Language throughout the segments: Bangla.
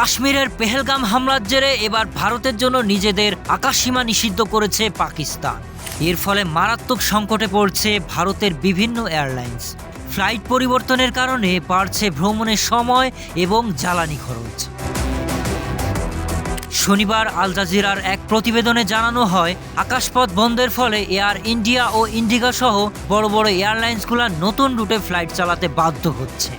কাশ্মীরের পেহেলগাম হামলার জেরে এবার ভারতের জন্য নিজেদের আকাশসীমা নিষিদ্ধ করেছে পাকিস্তান। এর ফলে মারাত্মক সংকটে পড়ছে ভারতের বিভিন্ন এয়ারলাইন্স। ফ্লাইট পরিবর্তনের কারণে বাড়ছে ভ্রমণের সময় এবং জ্বালানি খরচ। শনিবার আল জাজিরার এক প্রতিবেদনে জানানো হয়, আকাশপথ বন্ধের ফলে এয়ার ইন্ডিয়া ও ইন্ডিগা সহ বড় বড় এয়ারলাইন্সগুলো নতুন রুটে ফ্লাইট চালাতে বাধ্য হচ্ছে।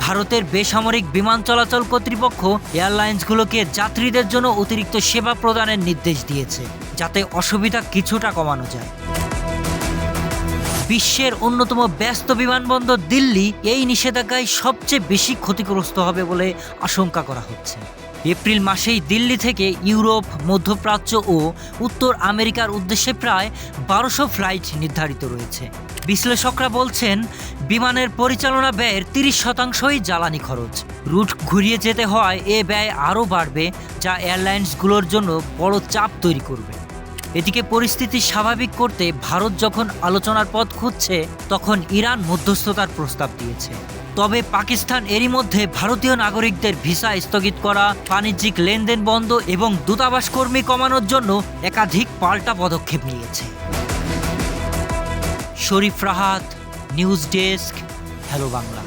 ভারতের বেসামরিক বিমান চলাচল কর্তৃপক্ষ এয়ারলাইন্সগুলোকে যাত্রীদের জন্য অতিরিক্ত সেবা প্রদানের নির্দেশ দিয়েছে, যাতে অসুবিধা কিছুটা কমানো যায়। বিশ্বের অন্যতম ব্যস্ত বিমানবন্দর দিল্লি এই নিষেধাজ্ঞায় সবচেয়ে বেশি ক্ষতিগ্রস্ত হবে বলে আশঙ্কা করা হচ্ছে। এপ্রিল মাসেই দিল্লি থেকে ইউরোপ, মধ্যপ্রাচ্য ও উত্তর আমেরিকার উদ্দেশ্যে প্রায় বারোশো ফ্লাইট নির্ধারিত রয়েছে। বিশ্লেষকরা বলছেন, বিমানের পরিচালনা ব্যয়ের তিরিশ শতাংশই জ্বালানি খরচ। রুট ঘুরিয়ে যেতে হয়, এ ব্যয় আরও বাড়বে, যা এয়ারলাইন্সগুলোর জন্য বড় চাপ তৈরি করবে। এদিকে পরিস্থিতি স্বাভাবিক করতে ভারত যখন আলোচনার পথ খুঁজছে, তখন ইরান মধ্যস্থতার প্রস্তাব দিয়েছে। তবে পাকিস্তান এরই মধ্যে ভারতীয় নাগরিকদের ভিসা স্থগিত করা, বাণিজ্যিক লেনদেন বন্ধ এবং দূতাবাস কর্মী কমানোর জন্য একাধিক পাল্টা পদক্ষেপ নিয়েছে। Sharif Rahat, news desk, hello Bangla.